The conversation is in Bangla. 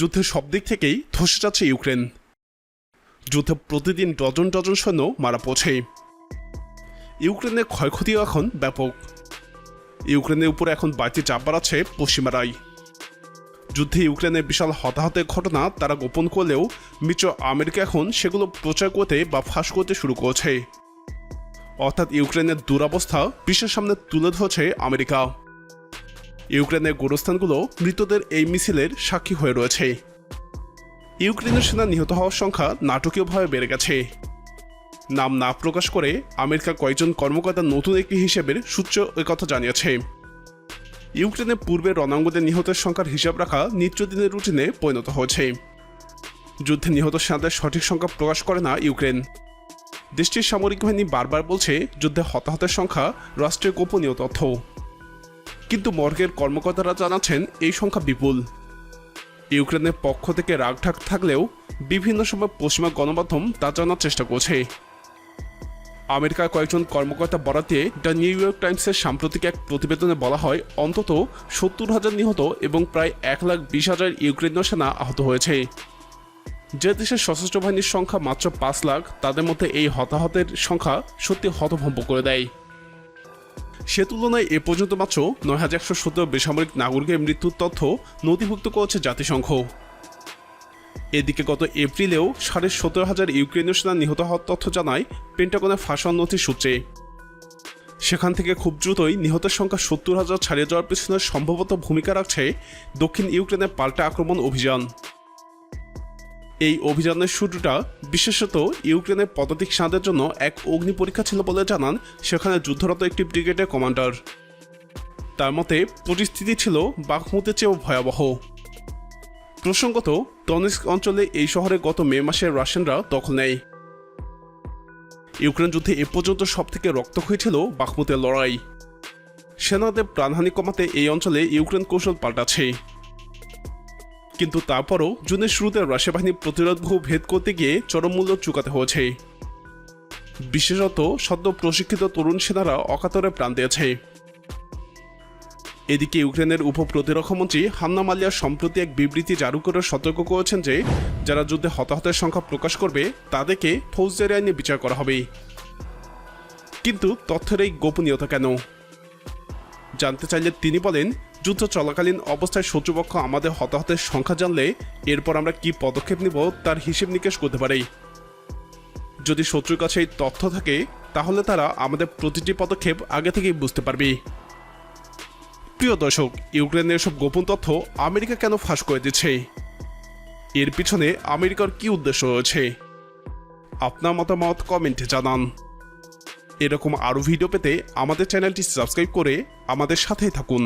যুদ্ধের সব দিক থেকেই ধসে যাচ্ছে ইউক্রেন। যুদ্ধে প্রতিদিন ডজন ডজন সৈন্য মারা পড়ছে। ইউক্রেনের ক্ষয়ক্ষতিও এখন ব্যাপক। ইউক্রেনের উপর এখন বাড়তি চাপ বাড়াচ্ছে পশ্চিমারাই। যুদ্ধে ইউক্রেনের বিশাল হতাহতের ঘটনা তারা গোপন করলেও মিত্র আমেরিকা এখন সেগুলো প্রচার করতে বা ফাঁস করতে শুরু করেছে। অর্থাৎ ইউক্রেনের দুরবস্থা বিশ্বের সামনে তুলে ধরছে আমেরিকা। ইউক্রেনের গোরস্থানগুলো মৃতদের এই মিছিলের সাক্ষী হয়ে রয়েছে। ইউক্রেনের সেনা নিহত হওয়ার সংখ্যা নাটকীয়ভাবে বেড়ে গেছে। নাম না প্রকাশ করে আমেরিকার কয়েকজন কর্মকর্তা নতুন একটি হিসেবের সূত্র কথা জানিয়েছে। ইউক্রেনের পূর্বে রণাঙ্গদের নিহতের সংখ্যার হিসাব রাখা নিত্যদিনের রুটিনে পরিণত হয়েছে। যুদ্ধে নিহত সেনাদের সঠিক সংখ্যা প্রকাশ করে না ইউক্রেন। দেশটির সামরিক বাহিনী বারবার বলছে, যুদ্ধে হতাহতের সংখ্যা রাষ্ট্রের গোপনীয় তথ্য। কিন্তু মর্গের কর্মকর্তারা জানাচ্ছেন, এই সংখ্যা বিপুল। ইউক্রেনের পক্ষ থেকে রাগঢাক থাকলেও বিভিন্ন সময় পশ্চিমা গণমাধ্যম তা জানার চেষ্টা করছে। আমেরিকার কয়েকজন কর্মকর্তা বরাতে দ্য নিউ ইয়র্ক টাইমসের সাম্প্রতিক এক প্রতিবেদনে বলা হয়, অন্তত সত্তর হাজার নিহত এবং প্রায় এক লাখ বিশ হাজার ইউক্রেনীয় সেনা আহত হয়েছে। যে দেশের সশস্ত্র বাহিনীর সংখ্যা মাত্র পাঁচ লাখ, তাদের মধ্যে এই হতাহতের সংখ্যা সত্যি হতভম্ব করে দেয়। সে তুলনায় এ পর্যন্ত মাত্র নয় হাজার একশো সতেরো বেসামরিক নাগরিকের মৃত্যুর তথ্য নথিভুক্ত করেছে জাতিসংঘ। এদিকে গত এপ্রিলেও সাড়ে সতেরো হাজার ইউক্রেনীয় সেনা নিহত হওয়ার তথ্য জানায় পেন্টাগনের ফাঁসান নথির সূত্রে। সেখান থেকে খুব দ্রুতই নিহতের সংখ্যা সত্তর হাজার ছাড়িয়ে যাওয়ার পেছনে সম্ভবত ভূমিকা রাখছে দক্ষিণ ইউক্রেনের পাল্টা আক্রমণ অভিযান। এই অভিযানের শুরুটা বিশেষত ইউক্রেনের পদাতিক সেনাদের জন্য এক অগ্নি পরীক্ষা ছিল বলে জানান সেখানে যুদ্ধরত একটি ব্রিগেডের কমান্ডার। তার মতে, পরিস্থিতি ছিল বাঘমুতের চেয়েও ভয়াবহ। প্রসঙ্গত, ডনেস্ক অঞ্চলে এই শহরে গত মে মাসে রাশিয়ানরা দখল নেয়। ইউক্রেন যুদ্ধে এ পর্যন্ত সব থেকে রক্তক্ষয়ী ছিল বাখমুতের লড়াই। সেনাদের প্রাণহানি কমাতে এই অঞ্চলে ইউক্রেন কৌশল পাল্টাচ্ছে। কিন্তু তারপরও জুনের শুরুতে রাশিয়া বাহিনী প্রতিরোধ ভেদ করতে গিয়ে চরম মূল্য চুকাতে হয়েছে। বিশেষত সদ্য প্রশিক্ষিত তরুণ সেনারা অকাতরে প্রাণ দিয়েছে। এদিকে ইউক্রেনের উপ প্রতিরক্ষামন্ত্রী হান্না মালিয়া সম্প্রতি এক বিবৃতি জারি করে সতর্ক করেছেন যে, যারা যুদ্ধে হতাহতের সংখ্যা প্রকাশ করবে, তাদেরকে ফৌজদারি আইনে বিচার করা হবে। কিন্তু তথ্যের এই গোপনীয়তা কেন? জানতে চাইলে তিনি বলেন যুদ্ধ চলাকালীন অবস্থায় শত্রুপক্ষ আমাদের হতাহতের সংখ্যা জানলে এরপর আমরা কি পদক্ষেপ নিব তার হিসেব নিকেশ করতে পারি। যদি শত্রুর কাছে এই তথ্য থাকে, তাহলে তারা আমাদের প্রতিটি পদক্ষেপ আগে থেকেই বুঝতে পারবে। প্রিয় দর্শক, ইউক্রেনের এসব গোপন তথ্য আমেরিকা কেন ফাঁস করে দিচ্ছে? এর পিছনে আমেরিকার কি উদ্দেশ্য রয়েছে? আপনার মতামত কমেন্টে জানান। এরকম আরও ভিডিও পেতে আমাদের চ্যানেলটি সাবস্ক্রাইব করে আমাদের সাথেই থাকুন।